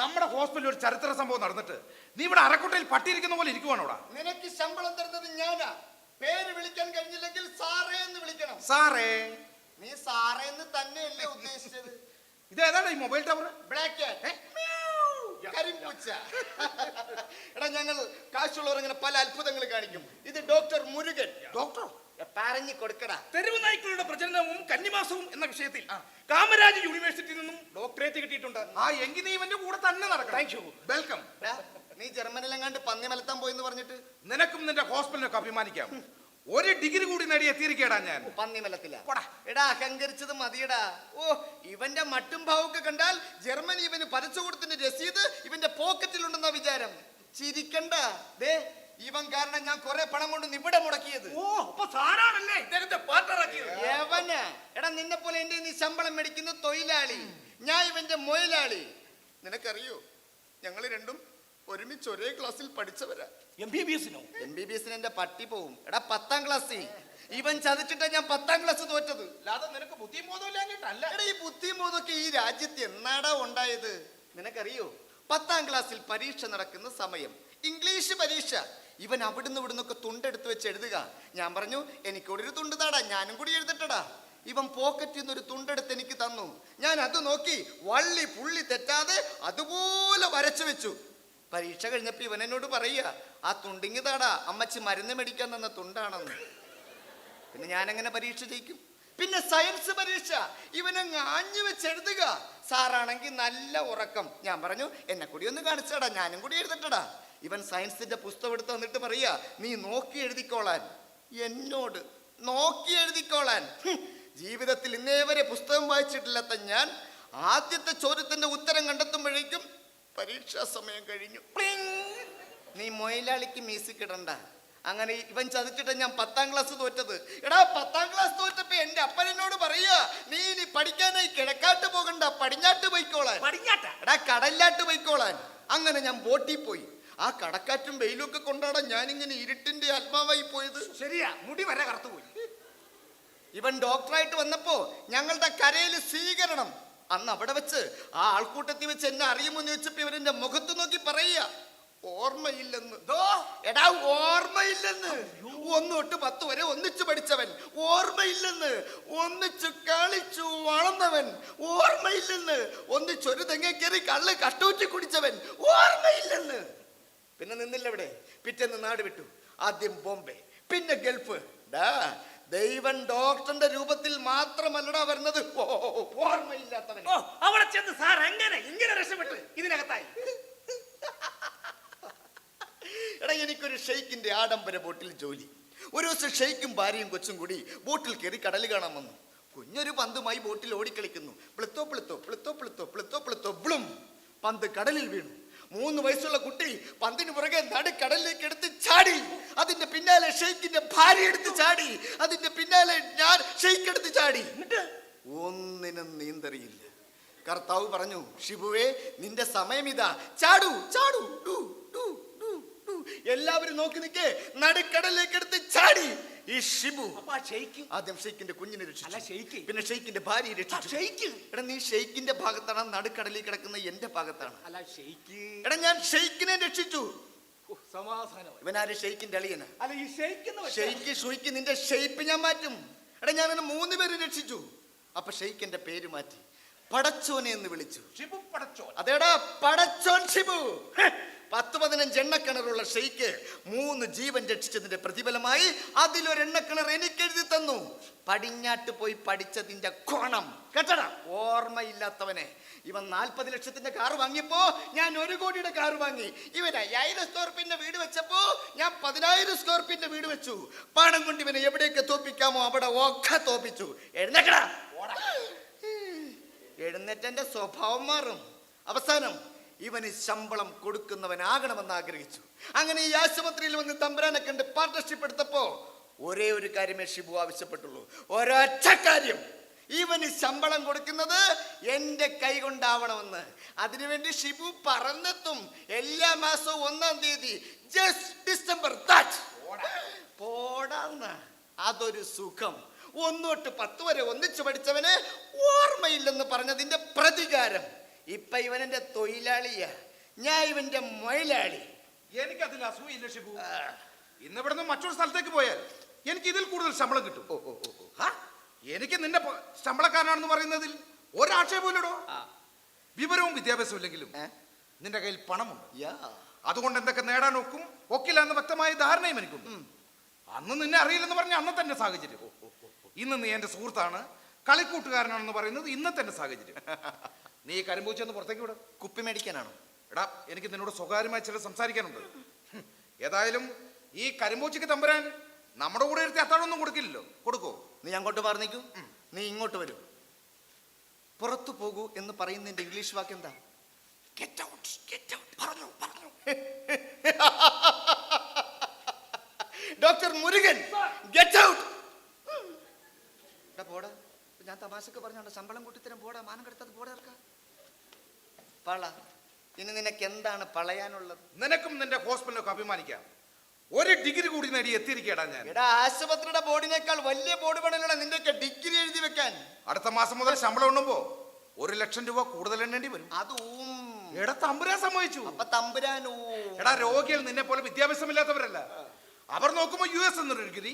നമ്മുടെ ഹോസ്പിറ്റലിൽ ഒരു ചരിത്ര സംഭവം നടന്നിട്ട് നീ ഇവിടെ അരക്കുട്ടയിൽ പട്ടിയിരിക്കുന്ന പോലെ ഇരിക്കുവാണോടാ നിനക്ക് ശമ്പളം തരുന്നത് ഞാനാ. പേര് വിളിക്കാൻ കഴിഞ്ഞില്ലെങ്കിൽ സാറേ എന്ന് വിളിക്കണം. സാറേ. നീ സാറേ എന്ന് തന്നെയല്ലേ ഉദ്ദേശിച്ചത്. ഇത് ഏതാണ് ഈ മൊബൈൽ ടവർ? ബ്ലാക്ക് കരിമ്പൂച്ച. എടാ ഞങ്ങൾ കാശുള്ളവർ ഇങ്ങനെ പല അത്ഭുതങ്ങൾ കാണിക്കും. ഇത് ഡോക്ടർ മുരുകൻ. ഡോക്ടർ പറഞ്ഞു കൊടുക്കടാ. തെരുവ് നായ്ക്കളുടെ പ്രചരണവും കന്നിമാസവും എന്ന വിഷയത്തിൽ കാമരാജ് യൂണിവേഴ്സിറ്റിയിൽ നിന്നും ഡോക്ടറേറ്റ് കിട്ടിയിട്ടുണ്ട്. ആ എങ്കിൽ നീ ഇവന്റെ കൂടെ തന്നെ നടക്കാം Thank you. വെൽക്കം നീ ജർമ്മനിലെങ്ങാണ്ട് പന്നി മലത്താൻ പോയെന്ന് പറഞ്ഞിട്ട് നിനക്കും നിന്റെ ഹോസ്പിറ്റലിനൊക്കെ അഭിമാനിക്കാം. ഒരു ഡിഗ്രി കൂടി നേടി എത്തിയിരിക്കേടാ ഞാൻ. പന്നി മലത്തില്ല പോടാ. എടാ അഹങ്കരിച്ചത് മതിയടാ. ഓ ഇവന്റെ മട്ടും ഭാവൊക്കെ കണ്ടാൽ ജർമ്മനി ഇവന് പരച്ചു കൊടുത്തിന്റെ രസീത് ഇവന്റെ പോക്കറ്റിലുണ്ടെന്ന വിചാരം. ചിരിക്കണ്ട. ദേ ഇവൻ കാരണം ഞാൻ കുറെ പണം കൊണ്ട് ഇവിടെ മുടക്കിയത്. ഓ അപ്പൊ സാറാണല്ലേ ഇദ്ദേഹത്തെ എടാ നിന്നെ പോലെ എന്റെ നീ ശമ്പളം മേടിക്കുന്ന തൊഴിലാളി. ഞാൻ ഇവന്റെ മൊയിലാളി നിനക്കറിയോ? ഞങ്ങൾ രണ്ടും ഒരുമിച്ച് ഒരേ ക്ലാസ്സിൽ പഠിച്ചവരാ. എം ബി ബി എസിനോ എം ബി ബി എസിന് എന്റെ പട്ടി പോവും. എടാ പത്താം ക്ലാസ് ഇവൻ ചതിച്ചിട്ടാ ഞാൻ പത്താം ക്ലാസ് തോറ്റത്. അല്ലാതെ നിനക്ക് ബോധമില്ലാഞ്ഞിട്ടല്ല എടാ ഈ ബുദ്ധിയും ബോധമൊക്കെ ഈ രാജ്യത്ത് എന്നാടാ ഉണ്ടായത്? നിനക്കറിയോ? പത്താം ക്ലാസ്സിൽ പരീക്ഷ നടക്കുന്ന സമയം. ഇംഗ്ലീഷ് പരീക്ഷ. ഇവൻ അവിടുന്ന് ഇവിടുന്നൊക്കെ തുണ്ടെടുത്ത് വെച്ച് എഴുതുക. ഞാൻ പറഞ്ഞു എനിക്കൂടെ ഒരു തുണ്ട് താടാ ഞാനും കൂടി എഴുതട്ടടാ. ഇവൻ പോക്കറ്റിൽ നിന്ന് ഒരു തുണ്ടെടുത്ത് എനിക്ക് തന്നു. ഞാൻ അത് നോക്കി വള്ളി പുള്ളി തെറ്റാതെ അതുപോലെ വരച്ചു വെച്ചു. പരീക്ഷ കഴിഞ്ഞപ്പോൾ ഇവൻ എന്നോട് പറയുക ആ തുണ്ടിങ്ങി താടാ അമ്മച്ചി മരുന്ന് മേടിക്കാൻ തന്ന തുണ്ടാണെന്ന്. പിന്നെ ഞാൻ എങ്ങനെ പരീക്ഷ ജയിക്കും? പിന്നെ സയൻസ് പരീക്ഷ. ഇവനെ ആഞ്ഞു വെച്ച് എഴുതുക. സാറാണെങ്കിൽ നല്ല ഉറക്കം. ഞാൻ പറഞ്ഞു എന്നെ കൂടി ഒന്ന് കാണിച്ചടാ ഞാനും കൂടി എഴുതട്ടടാ. ഇവൻ സയൻസിന്റെ പുസ്തകം എടുത്ത് വന്നിട്ട് പറയുക നീ നോക്കി എഴുതിക്കോളാൻ. എന്നോട് നോക്കി എഴുതിക്കോളാൻ. ജീവിതത്തിൽ ഇന്നേ വരെ പുസ്തകം വായിച്ചിട്ടില്ലാത്ത ഞാൻ ആദ്യത്തെ ചോദ്യത്തിന്റെ ഉത്തരം കണ്ടെത്തുമ്പോഴേക്കും പരീക്ഷാ സമയം കഴിഞ്ഞു. നീ മൊയിലാളിക്ക് മ്യൂസിക് ഇടണ്ട. അങ്ങനെ ഇവൻ ചതിച്ചിട്ട് ഞാൻ പത്താം ക്ലാസ് തോറ്റത്. എടാ പത്താം ക്ലാസ് തോറ്റപ്പോ എന്റെ അപ്പൻ എന്നോട് പറയാ നീ ഇനി പഠിക്കാനായി കിഴക്കാട്ട് പോകണ്ട പടിഞ്ഞാട്ട് പോയിക്കോളാൻ. എടാ കടലിലാട്ട് പോയിക്കോളാൻ. അങ്ങനെ ഞാൻ ബോട്ടിൽ പോയി. ആ കടക്കാറ്റും വെയിലും ഒക്കെ കൊണ്ടാടാ ഞാനിങ്ങനെ ഇരുട്ടിന്റെ ആത്മാവായി പോയത്. ശരിയാ മുടി വരെ കറുത്തുപോയി ഇവൻ ഡോക്ടറായിട്ട് വന്നപ്പോ ഞങ്ങളുടെ കരയിൽ സ്വീകരണം. അന്ന് അവിടെ വെച്ച് ആ ആൾക്കൂട്ടത്തിൽ വെച്ച് എന്നെ അറിയുമോ എന്ന് ചോദിച്ചപ്പോ ഇവരെന്റെ മുഖത്ത് നോക്കി പറയുക ഓർമ്മയില്ലെന്ന്. എടാ ഓർമ്മയില്ലെന്ന്. ഒന്ന് തൊട്ട് പത്ത് വരെ ഒന്നിച്ചു പഠിച്ചവൻ. ഓർമ്മയില്ലെന്ന്. ഒന്നിച്ചു കളിച്ചു വളർന്നവൻ. ഓർമ്മയില്ലെന്ന്. ഒന്നിച്ചൊരു തെങ്ങ കയറി കള്ള് കട്ടൂറ്റി കുടിച്ചവൻ. ഓർമ്മയില്ലെന്ന്. പിന്നെ നിന്നില്ല ഇവിടെ പിറ്റേന്ന് നാട് വിട്ടു. ആദ്യം ബോംബെ പിന്നെ ഗൾഫ്. ഡാ ദൈവൻ ഡോക്ടറിന്റെ രൂപത്തിൽ മാത്രമല്ലടാ വരുന്നത്. ഓ, ഓർമ്മയില്ലാത്തവൻ ഓ അവിടെ ചെന്ന് സാർ എങ്ങനെ? ഇങ്ങനെ രക്ഷപ്പെട്ടു. ഇതിനകത്തായി. എടാ എനിക്കൊരു ഷെയ്ക്കിന്റെ ആഡംബര ബോട്ടിൽ ജോലി. ഒരു ദിവസം ഷെയ്ക്കും ഭാര്യയും കൊച്ചും കൂടി ബോട്ടിൽ കയറി കടൽ കാണാൻ വന്നു. കുഞ്ഞൊരു പന്തുമായി ബോട്ടിൽ ഓടിക്കളിക്കുന്നു. പ്ലിത്തോ പ്ലിത്തോ പ്ലിത്തോ പ്ലിത്തോ പ്ലിത്തോ പ്ലിത്തോ ബ്ലും. പന്ത് കടലിൽ വീണു. മൂന്ന് വയസ്സുള്ള കുട്ടി പന്തിന് പുറകെ നടുക്കടലിലേക്ക് എടുത്ത് ചാടി. അതിന്റെ പിന്നാലെ ഷെയ്ഖിന്റെ ഭാര്യ എടുത്ത് ചാടി. അതിന്റെ പിന്നാലെ ഞാൻ ഷെയ്ഖ് എടുത്ത് ചാടി. ഒന്നിനും നീന്തറിയില്ല. കർത്താവ് പറഞ്ഞു ഷിബുവേ നിന്റെ സമയം ഇതാ. ചാടു ചാടു. എല്ലാവരും നോക്കി നിൽക്കേ. നടുക്കടലിലേക്ക് എടുത്ത് ചാടി. ഈ ഷിബു. ആദ്യം ഷെയ്ഖിന്റെ കുഞ്ഞിനെ രക്ഷിച്ചു. പിന്നെ ഷെയ്ഖിന്റെ ഭാര്യയെ രക്ഷിച്ചു. ഷെയ്ക്ക്. എടാ നീ ഷെയ്ഖിന്റെ ഭാഗത്താണ് നടുക്കടലിൽ കിടക്കുന്ന എന്റെ ഭാഗത്താണ്. അല്ല ഷെയ്ക്ക്. എടാ ഞാൻ ഷെയ്ഖിനെ രക്ഷിച്ചു. ഇവനാര് ഷെയ്ഖിന്റെ അളിയന. അല്ല ഈ എന്ന് വെച്ചാ- ഷെയ്ക്ക് നിന്റെ ഷെയ്പ്പ് ഞാൻ മാറ്റും. എടാ ഞാൻ എന്നെ മൂന്ന് പേര് രക്ഷിച്ചു. അപ്പൊ ഷെയ്ഖിന്റെ പേര് മാറ്റി. പടച്ചോനെ എന്ന് വിളിച്ചു. ഷിബു പടച്ചോൻ. അതേടാ പടച്ചോൻ ഷിബു. പത്ത് പതിനഞ്ച് എണ്ണക്കിണറുള്ള ഷെയ്ക്ക് മൂന്ന് ജീവൻ രക്ഷിച്ചതിന്റെ പ്രതിഫലമായി അതിലൊരു എണ്ണക്കിണർ എനിക്ക് എഴുതി തന്നു. പടിഞ്ഞാട്ട് പോയി പഠിച്ചതിന്റെ കോണം കേട്ടടാ? ഓർമ്മയില്ലാത്തവനെ. ഇവൻ നാൽപ്പത് ലക്ഷത്തിന്റെ കാർ വാങ്ങിയപ്പോ ഞാൻ ഒരു കോടിയുടെ കാർ വാങ്ങി. ഇവൻ അയ്യായിരം സ്ക്വയർ ഫീറ്റിന്റെ വീട് വെച്ചപ്പോ ഞാൻ പതിനായിരം സ്ക്വയർ ഫീറ്റിന്റെ വീട് വെച്ചു. പണം കൊണ്ട് ഇവനെ എവിടെയൊക്കെ തോപ്പിക്കാമോ അവിടെ ഒക്കെ തോപ്പിച്ചു എഴുന്നേക്കടാ. എഴുന്നേറ്റന്റെ സ്വഭാവം മാറും. അവസാനം ഇവന് ശമ്പളം കൊടുക്കുന്നവനാകണമെന്ന് ആഗ്രഹിച്ചു അങ്ങനെ ഈ ആശുപത്രിയിൽ വന്ന് തമ്പുരാനെ കണ്ട് പാർട്ണർഷിപ്പ് എടുത്തപ്പോ ഒരേ ഒരു കാര്യമേ ഷിബു ആവശ്യപ്പെട്ടുള്ളൂ. ഒരൊറ്റ കാര്യം. ഇവന് ശമ്പളം കൊടുക്കുന്നത് എന്റെ കൈ കൊണ്ടാവണമെന്ന്. അതിനുവേണ്ടി ഷിബു പറന്നെത്തും എല്ലാ മാസവും ഒന്നാം തീയതി. Just December. പോടാന്ന്. അതൊരു സുഖം. ഒന്നോട്ട് പത്ത് വരെ ഒന്നിച്ചു പഠിച്ചവന് ഓർമ്മയില്ലെന്ന് പറഞ്ഞതിന്റെ പ്രതികാരം. ഇപ്പൊ ഇവനെന്റെ തൊഴിലാളിയാ? ഞാൻ ഇവന്റെ മൊയിലാളി. എനിക്കതിൽ അസൂയില്ല ഷിബു. ഇന്ന് ഇവിടുന്ന് മറ്റൊരു സ്ഥലത്തേക്ക് പോയാൽ എനിക്ക് ഇതിൽ കൂടുതൽ ശമ്പളം കിട്ടും. എനിക്ക് നിന്റെ ശമ്പളക്കാരനാണെന്ന് പറയുന്നതിൽ ഒരാക്ഷേപമില്ലടോ ഇല്ലടോ വിവരവും വിദ്യാഭ്യാസവും ഇല്ലെങ്കിലും നിന്റെ കയ്യിൽ പണമുണ്ട്. അതുകൊണ്ട് എന്തൊക്കെ നേടാൻ ഒക്കും ഒക്കില്ല എന്ന വ്യക്തമായ ധാരണയും എനിക്കുണ്ട്. അന്ന് നിന്നെ അറിയില്ലെന്ന് പറഞ്ഞ അന്നത്തെ എന്റെ സാഹചര്യം. ഇന്ന് നീ എന്റെ സുഹൃത്താണ് കളിക്കൂട്ടുകാരനാണെന്ന് പറയുന്നത് ഇന്നത്തെ എന്റെ സാഹചര്യം. നീ ഈ കരിമ്പൂച്ചെന്ന് പുറത്തേക്ക് വിടും. കുപ്പി മേടിക്കാനാണോ? എടാ എനിക്ക് നിന്നോട് സ്വകാര്യമായി ചില സംസാരിക്കാനുണ്ട്. ഏതായാലും ഈ കരിമ്പൂച്ചയ്ക്ക് തമ്പുരാൻ നമ്മുടെ കൂടെ ഇരുത്തി അത്താഴൊന്നും കൊടുക്കില്ലല്ലോ. കൊടുക്കോ? നീ അങ്ങോട്ട് പറഞ്ഞേക്കൂ നീ ഇങ്ങോട്ട് വരൂ. പുറത്തു പോകൂ എന്ന് പറയുന്നതിന്റെ ഇംഗ്ലീഷ് വാക്ക് എന്താ? ഗെറ്റ് ഔട്ട് ഗെറ്റ് ഔട്ട് പറഞ്ഞു പറഞ്ഞു. ഡോക്ടർ മുരുകൻ ഗെറ്റ് ഔട്ട് പോടാ. ഞാൻ തമാശക്ക് പറഞ്ഞോണ്ട് ശമ്പളം കൂട്ടിത്തരം പോടാ. മാനം കെടുത്തത് പോടാ ഇറക്ക. പള. ഇനി നിനക്ക് എന്താണ് പളയാനുള്ളത്? നിനക്കും നിന്റെ ഹോസ്പിറ്റലൊക്കെ അഭിമാനിക്കാം. ഒരു ഡിഗ്രി കൂടി നേടി എത്തിയിരിക്കടാ ഞാൻ. എടാ ആശുപത്രിയുടെ ബോർഡിനേക്കാൾ വലിയ ബോർഡ് വേണമല്ലോ നിന്റെയൊക്കെ ഡിഗ്രി എഴുതി വെക്കാൻ. അടുത്ത മാസം മുതൽ ശമ്പളം ഉണ്ണുമ്പോ ഒരു ലക്ഷം രൂപ കൂടുതൽ എണ്ണേണ്ടി വരും. അതും. എടാ തമ്പുരാൻ സംഭവിച്ചു അപ്പൊ തമ്പുരാനോ. എടാ രോഗികൾ നിന്നെ പോലെ വിദ്യാഭ്യാസമില്ലാത്തവരല്ല അവർ നോക്കുമ്പോ യു എസ് എന്നൊരു ഡിഗ്രി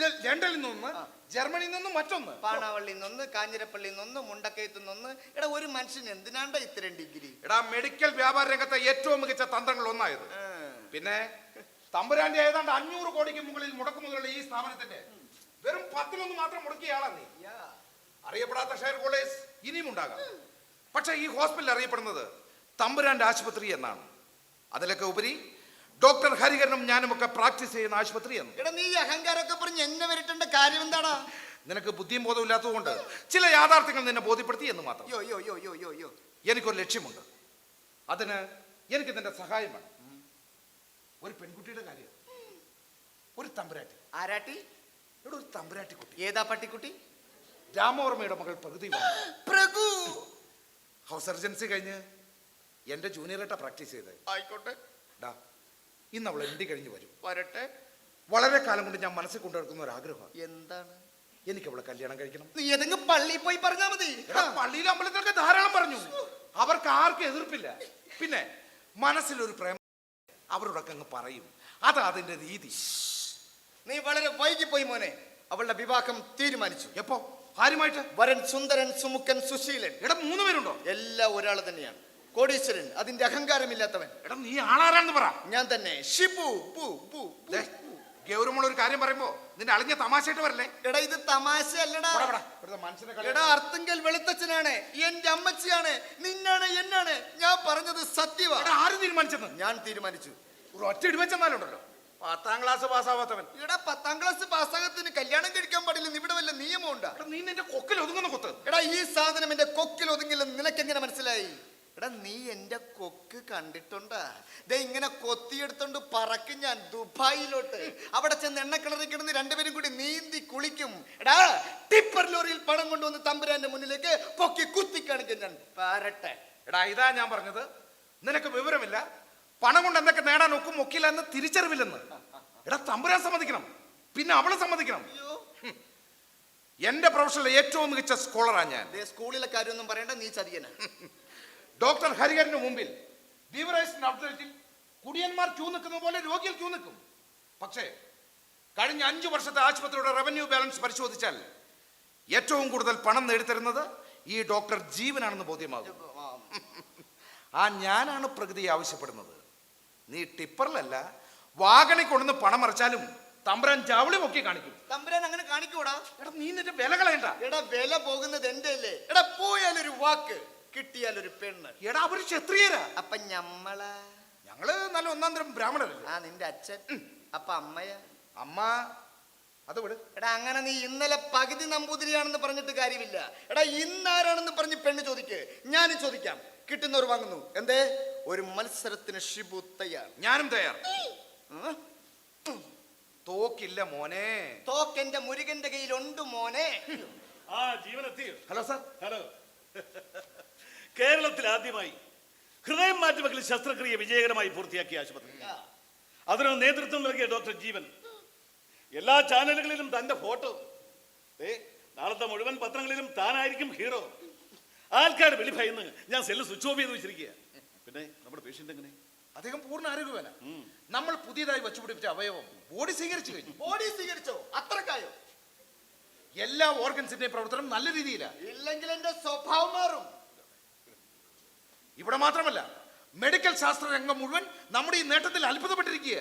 ഡ- ലണ്ടനിൽ നിന്ന് ജർമ്മനിയിൽ നിന്ന് മറ്റൊന്ന്. പാണാവള്ളിയിൽ നിന്ന് കാഞ്ഞിരപ്പള്ളിയിൽ നിന്ന് മുണ്ടക്കയത്ത് നിന്ന്. എടാ ഒരു മനുഷ്യന് എന്തിനാണ്ട ഇത്രയും ഡിഗ്രി? എടാ മെഡിക്കൽ വ്യാപാര രംഗത്തെ ഏറ്റവും മികച്ച തന്ത്രങ്ങൾ ഒന്നായത്. പിന്നെ തമ്പുരാന്റെ ഏതാണ്ട് അഞ്ഞൂറ് കോടിക്ക് മുകളിൽ മുടക്കുമുതലുള്ള ഈ സ്ഥാപനത്തിന്റെ വെറും പത്തിലൊന്ന് മാത്രം മുടക്കിയാളാണ് നീ. അറിയപ്പെടാത്ത ഷെയർ കോളേജ് ഇനിയും ഉണ്ടാകാം. പക്ഷേ ഈ ഹോസ്പിറ്റൽ അറിയപ്പെടുന്നത് തമ്പുരാന്റെ ആശുപത്രി എന്നാണ്. അതിലൊക്കെ ഉപരി ഡോക്ടർ ഹരിഹരനും ഞാനുമൊക്കെ പ്രാക്ടീസ് ചെയ്യുന്ന ആശുപത്രി എന്ന് എടാ നീ അഹങ്കാരമൊക്കെ പറഞ്ഞ് എന്നെ വരട്ടേണ്ട കാര്യം എന്താണ് നിനക്ക് ബുദ്ധിയും ബോധവും ഇല്ലാത്തതുകൊണ്ട് ചില യാഥാർത്ഥ്യങ്ങൾ നിന്നെ ബോധ്യപ്പെടുത്തി എന്ന് മാത്രം. യോ യോ യോ യോ യോ യോ. എനിക്കൊരു ലക്ഷ്യമുണ്ട്. അതിന് എനിക്ക് നിന്റെ സഹായം വേണം. ഒരു പെൺകുട്ടിയുടെ കാര്യം. ഒരു തമ്പുരാട്ടി. ആരാട്ടി? ഇവിടെ ഒരു തമ്പുരാട്ടി കുട്ടി ഏതാ പട്ടിക്കുട്ടി? രാമവർമ്മയുടെ മകൾ പ്രകൃതി പ്രഭു ഹൗസ് സർജൻസി കഴിഞ്ഞ് എന്റെ ജൂനിയറായിട്ടാ പ്രാക്ടീസ് ചെയ്തത് ആയിക്കോട്ടെ. ഡാ ഇന്ന് അവൾ എൻഡി കഴിഞ്ഞ് വരും? വരട്ടെ. വളരെ കാലം കൊണ്ട് ഞാൻ മനസ്സിൽ കൊണ്ടുനടക്കുന്ന ഒരു ആഗ്രഹമാണ് എന്താണ്? എനിക്ക് അവളെ കല്യാണം കഴിക്കണം. നീ ഏതെങ്കിലും പള്ളിയിൽ പോയി പറഞ്ഞാൽ മതി. പള്ളിയിൽ പള്ളിയിലും അമ്പലത്തിലൊക്കെ ധാരാളം പറഞ്ഞു. അവർക്ക് ആർക്കും എതിർപ്പില്ല. പിന്നെ മനസ്സിലൊരു പ്രേമ അവരോടൊക്കെ അങ്ങ് പറയും. അത് അതിന്റെ രീതി. നീ വളരെ വൈകി പോയി മോനെ. അവളുടെ വിവാഹം തീരുമാനിച്ചു. എപ്പോ? ആരുമായിട്ട്? വരൻ സുന്ദരൻ സുമുഖൻ സുശീലൻ. ഇവിടെ മൂന്ന് പേരുണ്ടോ? എല്ലാം ഒരാൾ തന്നെയാണ്. കോടീശ്വരൻ അതിന്റെ അഹങ്കാരമില്ലാത്തവൻ. എടാ നീ ആളാരാന്ന് പറ. ഞാൻ തന്നെ. ഷിപു പു പു പു. ദേ, ഗൗരവമുള്ള ഒരു കാര്യം പറയുമ്പോ നിന്റെ അളിഞ്ഞ തമാശയായിട്ട് വരല്ലേ? എടാ ഇത് തമാശ അല്ലടാ. ഇവിടുത്തെ മനുഷ്യനെ കളി- എടാ അർത്തുങ്കൽ വെളുത്തച്ഛനാണ്. എന്റെ അമ്മച്ചിയാണ്. നിന്നാണ് എന്നാണ്. ഞാൻ പറഞ്ഞത് സത്യമാണ് എടാ ആര് തീരുമാനിച്ചെന്ന്? ഞാൻ തീരുമാനിച്ചു. ഒരു ഒറ്റ ഇടിവെച്ചെന്നാലുണ്ടല്ലോ പത്താം ക്ലാസ് പാസ്സാവാത്തവൻ. എടാ പത്താം ക്ലാസ് പാസ്സാകത്തിന് കല്യാണം കഴിക്കാൻ പാടില്ല ഇവിടെ വല്ല നിയമമുണ്ടാ? എടാ നീ നിന്റെ കൊക്കിൽ ഒതുങ്ങുന്ന കൊത്ത്. എടാ ഈ സാധനം എന്റെ കൊക്കിൽ ഒതുങ്ങില്ലെന്ന് നിനക്കെങ്ങനെ മനസ്സിലായി? എടാ നീ എന്റെ കൊക്ക് കണ്ടിട്ടുണ്ടാ? ദേ ഇങ്ങനെ കൊത്തിയെടുത്തോണ്ട് പറക്കും ഞാൻ ദുബായിലോട്ട്. അവിടെ ചെന്ന് എണ്ണ കിണറി കിടന്ന് രണ്ടുപേരും കൂടി നീന്തി കുളിക്കും. എടാ ടിപ്പർ ലോറിയിൽ പണം കൊണ്ടുവന്ന് തമ്പുരാന്റെ മുന്നിലേക്ക് പൊക്കി കുത്തി കാണിക്കും ഞാൻ. പാരട്ടെ. എടാ ഇതാ ഞാൻ പറഞ്ഞത്. നിനക്ക് വിവരമില്ല. പണം കൊണ്ട് എന്തൊക്കെ നേടാൻ ഒക്കും ഒക്കില്ല എന്ന് തിരിച്ചറിവില്ലെന്ന്. എടാ തമ്പുരാൻ സമ്മതിക്കണം. പിന്നെ അവളെ സമ്മതിക്കണം. എന്റെ പ്രൊഫഷനിലെ ഏറ്റവും മികച്ച സ്കോളറാണ് ഞാൻ. സ്കൂളിലെ കാര്യമൊന്നും പറയണ്ട നീ ചതിയന. ഡോക്ടർ ഹരിഹരന് മുമ്പിൽ ബീവറേജിന്റെ ഔട്ട്ലെറ്റിൽ കുടിയന്മാർ ക്യൂ നിൽക്കുന്ന പോലെ രോഗികൾ ക്യൂ നിൽക്കും. പക്ഷേ കഴിഞ്ഞ അഞ്ചു വർഷത്തെ ആശുപത്രിയുടെ റവന്യൂ ബാലൻസ് പരിശോധിച്ചാൽ ഏറ്റവും കൂടുതൽ പണം നേടിത്തരുന്നത് ഈ ഡോക്ടർ ജീവനാണെന്ന് ബോധ്യമാകും. ആ ഞാനാണ് പ്രകൃതി ആവശ്യപ്പെടുന്നത്. നീ ടിപ്പറിലല്ല വാഗണി കൊണ്ടുവന്ന് പണം മറിച്ചാലും തമ്പുരാൻ ജാവളി പൊക്കി കാണിക്കും. തമ്പുരാൻ അങ്ങനെ കാണിക്കൂടാ? എടാ നീ നിന്റെ വില കളയണ്ട. എടാ വില പോകുന്നത് എന്റെ അല്ലേ എടാ പോയാലൊരു വാക്ക്. കിട്ടിയാലൊരു പെണ്ണ്. എടാ അവർ ക്ഷത്രിയരാ. അപ്പൊ ഞമ്മളാ? ഞങ്ങൾ നല്ല ഒന്നാം തരം ബ്രാഹ്മണരല്ലേ? ആ നിന്റെ അച്ഛൻ. അപ്പൊ അമ്മയ? അമ്മ അത് വിട്. എടാ അങ്ങനെ നീ ഇന്നലെ പകുതി നമ്പൂതിരിയാണെന്ന് പറഞ്ഞിട്ട് കാര്യമില്ല. എടാ ഇന്നാരാണെന്ന് പറഞ്ഞ് പെണ്ണ് ചോദിക്ക്. ഞാൻ ചോദിക്കാം. കിട്ടുന്നവർ വാങ്ങുന്നു. എന്തേ? ഒരു മത്സരത്തിന് ഷിബു തയ്യാർ. ഞാനും തയ്യാർ. ഉം? തോക്കില്ല മോനെ. തോക്കെന്റെ മുരുകന്റെ കയ്യിലുണ്ട് മോനെ. ആ ജീവനെത്തി ഹലോ സാർ. ഹലോ. കേരളത്തിൽ ആദ്യമായി ഹൃദയം മാറ്റിവെക്കൽ ശസ്ത്രക്രിയ വിജയകരമായി പൂർത്തിയാക്കിയ ആശുപത്രി. അതിന് നേതൃത്വം നൽകിയ ഡോക്ടർ ജീവൻ. എല്ലാ ചാനലുകളിലും തന്റെ ഫോട്ടോ. നാളത്തെ മുഴുവൻ പത്രങ്ങളിലും താനായിരിക്കും ഹീറോ. ആൾക്കാർ വെളിഭയന്ന് ഞാൻ സെല്ല് സ്വിച്ച് ഓഫ് ചെയ്ത് വെച്ചിരിക്കുക. പിന്നെ നമ്മുടെ പേഷ്യന്റ് എങ്ങനെ? അദ്ദേഹം പൂർണ ആരോഗ്യവാന. നമ്മൾ പുതിയതായി വച്ചുപിടിപ്പിച്ച അവയവം ബോഡി സ്വീകരിച്ചു കഴിഞ്ഞു. ബോഡി സ്വീകരിച്ചോ? അത്രക്കായോ? എല്ലാ ഓർഗൻസിന്റെയും പ്രവർത്തനം നല്ല രീതിയിലാണ് ഇല്ലെങ്കിൽ എന്റെ സ്വഭാവം മാറും. ഇവിടെ മാത്രമല്ല മെഡിക്കൽ ശാസ്ത്ര രംഗം മുഴുവൻ നമ്മുടെ ഈ നേട്ടത്തിൽ അത്ഭുതപ്പെട്ടിരിക്കുക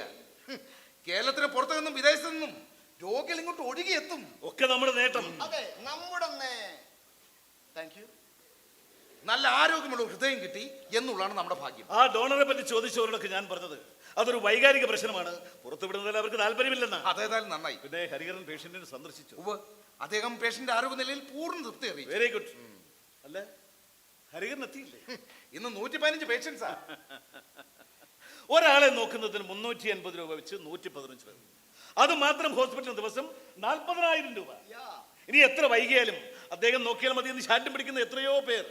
കേരളത്തിന് പുറത്തു നിന്നും വിദേശത്തു നിന്നും രോഗികൾ ഇങ്ങോട്ട് ഒഴുകിയെത്തും ഒക്കെ നമ്മുടെ നേട്ടം. അതെ നമ്മുടെ താങ്ക് യു നല്ല ആരോഗ്യമുള്ള ഹൃദയം കിട്ടി എന്നുള്ളതാണ് നമ്മുടെ ഭാഗ്യം. ആ ഡോണറെ പറ്റി ചോദിച്ചവരോടൊക്കെ ഞാൻ പറഞ്ഞത് അതൊരു വൈകാരിക പ്രശ്നമാണ്. പുറത്തുവിടുന്നതിൽ അവർക്ക് താല്പര്യമില്ലെന്ന്. അതേതായാലും നന്നായി. പിന്നെ ഹരിഹരൻ പേഷ്യന്റിനെ സന്ദർശിച്ചു. അദ്ദേഹം പേഷ്യന്റ് ആരോഗ്യനിലയിൽ പൂർണ തൃപ്തി അറിയിച്ചു. വെരി ഗുഡ് അല്ല? ഹരിഹരൻ എത്തിയില്ലേ ഇന്ന് നൂറ്റി പതിനഞ്ച് പേഷ്യൻസാ ഒരാളെ നോക്കുന്നതിന് മുന്നൂറ്റി അൻപത് രൂപ വെച്ച് നൂറ്റി പതിനഞ്ച് രൂപ. അത് മാത്രം ഹോസ്പിറ്റൽ ദിവസം നാൽപ്പതിനായിരം രൂപ. ഇനി എത്ര വൈകിയാലും അദ്ദേഹം നോക്കിയാൽ മതി എന്ന് ശാഠ്യം പിടിക്കുന്ന എത്രയോ പേർ.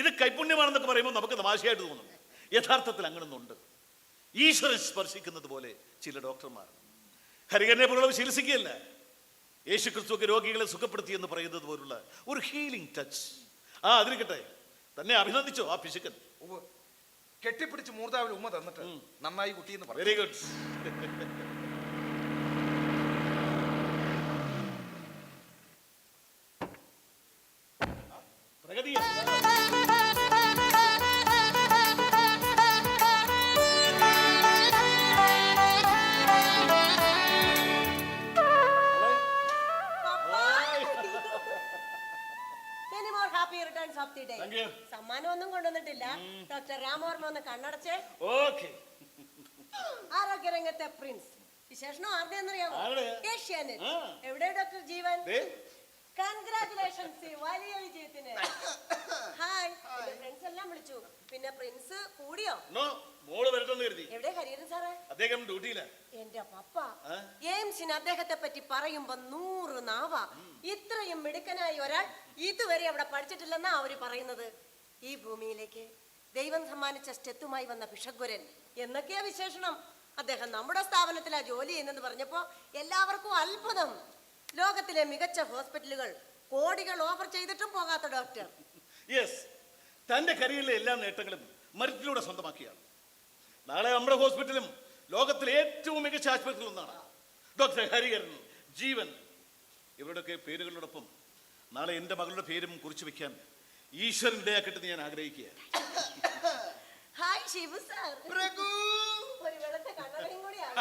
ഇത് കൈപുണ്യമാണെന്നൊക്കെ പറയുമ്പോൾ നമുക്ക് തമാശയായിട്ട് തോന്നും. യഥാർത്ഥത്തിൽ അങ്ങനൊന്നുണ്ട്. ഈശ്വരൻ സ്പർശിക്കുന്നത് പോലെ ചില ഡോക്ടർമാർ. ഹരികരനെ പോലുള്ളവർ ചികിത്സിക്കുകയല്ല. യേശു ക്രിസ്തുവൊക്കെ രോഗികളെ സുഖപ്പെടുത്തി എന്ന് പറയുന്നത് പോലുള്ള ഒരു ഹീലിംഗ് ടച്ച് ആ അതിരിക്കട്ടെ. തന്നെ അഭിനന്ദിച്ചോ ആ പിശുക്കൻ കെട്ടിപ്പിടിച്ച് മൂർധാവിൽ ഉമ്മ തന്നിട്ട് നന്നായി കുട്ടി എന്ന് പറഞ്ഞു. Very good Of the day. Thank you. സമ്മാനം ഒന്നും കൊണ്ടുവന്നിട്ടില്ല ഡോക്ടർ രാമവർമ്മ ഒന്ന് കണ്ണടച്ചേ ഓക്കെ ആരോഗ്യരംഗത്തെ പ്രിൻസ് വിശേഷണം ആരുടെ എന്നറിയാമോ ഏഷ്യാനെറ്റ്. എവിടെ ഡോക്ടർ ജീവൻ ദേ. കൺഗ്രാറ്റുലേഷൻസ് വലിയ വിജയത്തിന്. ഹായ് ഫ്രണ്ട്സ് എല്ലാം വിളിച്ചു. പിന്നെ പ്രിൻസ് കൂടിയോ? നോ മോൾ വരട്ടെന്ന് കരുതി. എവിടെ ഹരിഹരൻ സാറേ? അദ്ദേഹം ഡ്യൂട്ടിയില. എന്റെ പപ്പ? എയിംസിന് അദ്ദേഹത്തെ പറ്റി പറയുമ്പോ നൂറ് നാവ. ഇത്രയും മിടുക്കനായി ഒരാൾ ഇതുവരെ അവിടെ പഠിച്ചിട്ടില്ലെന്നാ അവർ പറയുന്നത്. ഈ ഭൂമിയിലേക്ക് ദൈവം സമ്മാനിച്ച സ്റ്റെത്തുമായി വന്ന ഭിഷഗ്വരൻ എന്നൊക്കെയാ വിശേഷണം. അദ്ദേഹം നമ്മുടെ സ്ഥാപനത്തിലാ ജോലി ചെയ്യുന്നെന്ന് പറഞ്ഞപ്പോ എല്ലാവർക്കും അത്ഭുതം. ലോകത്തിലെ മികച്ച ഹോസ്പിറ്റലുകൾ കോടികൾ ഓഫർ ചെയ്തിട്ടും പോകാത്ത ഡോക്ടർ. യെസ് തന്റെ കരിയറിലെ എല്ലാ നേട്ടങ്ങളും മരുത്തിലൂടെ സ്വന്തമാക്കിയാണ്. നാളെ നമ്മുടെ ഹോസ്പിറ്റലും ലോകത്തിലെ ഏറ്റവും മികച്ച ആശുപത്രിയിൽ ഒന്നാണ്. ഡോക്ടർ ഹരിഹരൻ ജീവൻ. ഇവരുടെയൊക്കെ പേരുകളോടൊപ്പം നാളെ എന്റെ മകളുടെ പേരും കുറിച്ച് വെക്കാൻ ഈശ്വരൻ ഇടയാക്കട്ടെന്ന് ഞാൻ ആഗ്രഹിക്കുക ഹായ് ശിവു സാർ പ്രഭു ഒരു വെളുത്ത കണ്ണടയും കൂടിയാണ്.